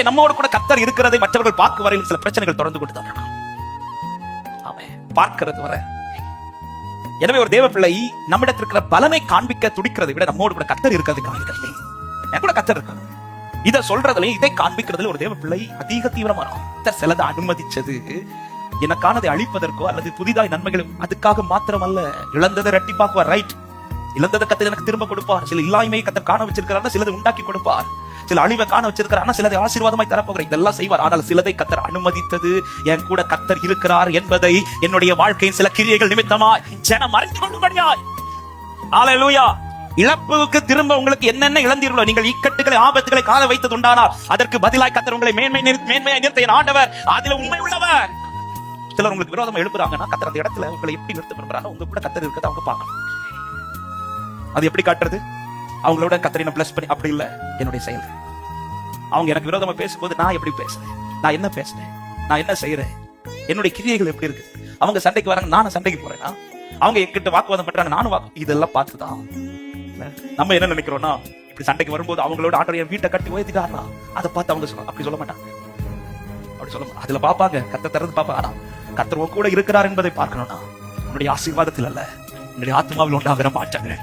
உண்மையிலேயே நம்மோடு கூட கத்தர் இருக்கிறதை மற்றவர்கள் பார்க்க வரையில் சில பிரச்சனைகள் தொடர்ந்து கொண்டு தான் இருக்கும். பார்க்கிறது வர. எனவே ஒரு தேவ பிள்ளை நம்மிடத்தில் இருக்கிற பலனை காண்பிக்க துடிக்கிறதை விட நம்மோடு கூட கத்தர் இருக்கிறது காண்பிக்கிறது என் கூட கத்தர் இருக்காங்க இதை சொல்றதுல இதை காண்பிக்கிறதுல ஒரு தேவ பிள்ளை அதிக தீவிரமா கத்தர் சிலதை அனுமதிச்சது. எனக்கானதை அழிப்பதற்கோ அல்லது புதிதாய் நன்மைகளும் அதுக்காக மாத்திரமல்ல இழந்ததை ரெட்டிப்பாக்குவார் ரைட் இழந்ததை கத்தர் எனக்கு திரும்ப கொடுப்பார். சில இல்லாமையை கத்தர் காண வச்சிருக்கிறார் சிலது உண்டாக்கி கொடுப்பார். சில அழிவை காண வச்சிருக்கிறார் சிலதை ஆசீர்வாதமாய் தரப்போகிறார். இதெல்லாம் செய்வார் ஆனால் சிலதை கத்தர் அனுமதித்தது. என் கூட கத்தர் இருக்கிறார் என்பதை என்னுடைய வாழ்க்கையின் சில கிரியைகள் நிமித்தமாய் ஜனம் அறிந்து கொள்ளும்படியாய். ஆலையா இழப்புக்கு திரும்ப உங்களுக்கு என்னென்ன இழந்தீர்களோ நீங்கள் இக்கட்டுகளை ஆபத்துகளை கால வைத்தது உண்டானால் அதற்கு பதிலாய் கத்தர் உங்களை மேன்மை நிறு- மேன்மையாய் நிறுத்த என் ஆண்டவர். அதில் உண்மை உள்ளவர். சிலர் உங்களுக்கு விரோதமா எழுப்புறாங்கன்னா கத்தர் அந்த இடத்துல உங்களை எப்படி நிறுத்த விரும்புறாங்க உங்க கூட கத்தர் இருக்கிறத அவங்க பார்க்கணும். அது எப்படி காட்டுறது? அவங்களோட கத்தரின பிளஸ் பண்ணி அப்படி இல்லை. என்னுடைய செயல். அவங்க எனக்கு விரோதமா பேசும்போது நான் எப்படி பேசுறேன்? நான் என்ன பேசுறேன்? நான் என்ன செய்யறேன் என்னுடைய கிரியைகள் எப்படி இருக்கு? அவங்க சண்டைக்கு வராங்க நானும் சண்டைக்கு போறேன்னா அவங்க என்கிட்ட வாக்குவாதம் பண்றாங்க நானும் வாக்கு இதெல்லாம் பார்த்துதான் நம்ம என்ன நினைக்கிறோம்னா இப்படி சண்டைக்கு வரும்போது அவங்களோட ஆட்டோ என் வீட்டை கட்டி உயர்த்திட்டாருனா அதை பார்த்து அவங்க சொல்ல அப்படி சொல்ல மாட்டாங்க. அப்படி சொல்ல அதுல பாப்பாங்க கத்த தரது பாப்பா. ஆனா கத்தர் கூட இருக்கிறார் என்பதை பார்க்கணும்னா உன்னுடைய ஆசீர்வாதத்தில் அல்ல உன்னுடைய ஆத்மாவில் உண்டாகிற மாற்றங்கள்.